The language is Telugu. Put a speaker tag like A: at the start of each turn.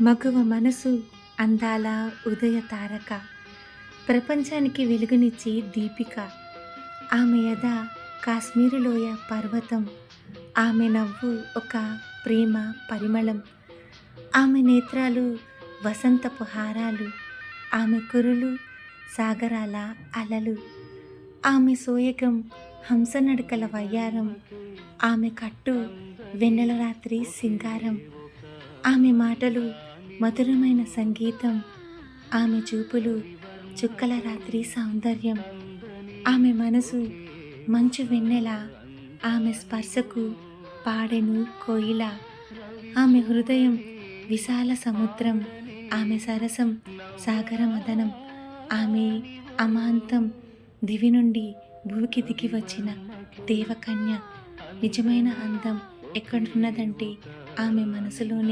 A: మగువ మనసు అందాల ఉదయ తారక. ప్రపంచానికి వెలుగునిచ్చే దీపిక. ఆమె యథ కాశ్మీరులోయ పర్వతం. ఆమె నవ్వు ఒక ప్రేమ పరిమళం. ఆమె నేత్రాలు వసంతపు హారాలు. ఆమె కురులు సాగరాల అలలు. ఆమె సోయగం హంసనడకల వయ్యారం. ఆమె కట్టు వెన్నెల రాత్రి సింగారం. ఆమె మాటలు మధురమైన సంగీతం ఆమె చూపులు చుక్కల రాత్రి సౌందర్యం ఆమె మనసు మంచు వెన్నెల ఆమె స్పర్శకు పాడెను కోయిల ఆమె హృదయం విశాల సముద్రం ఆమె సరసం సాగర మదనం ఆమె అమాంతం దివి నుండి భూమికి దిగి వచ్చిన దేవకన్య నిజమైన అందం ఎక్కడున్నదంటే ఆమె మనసులోనే.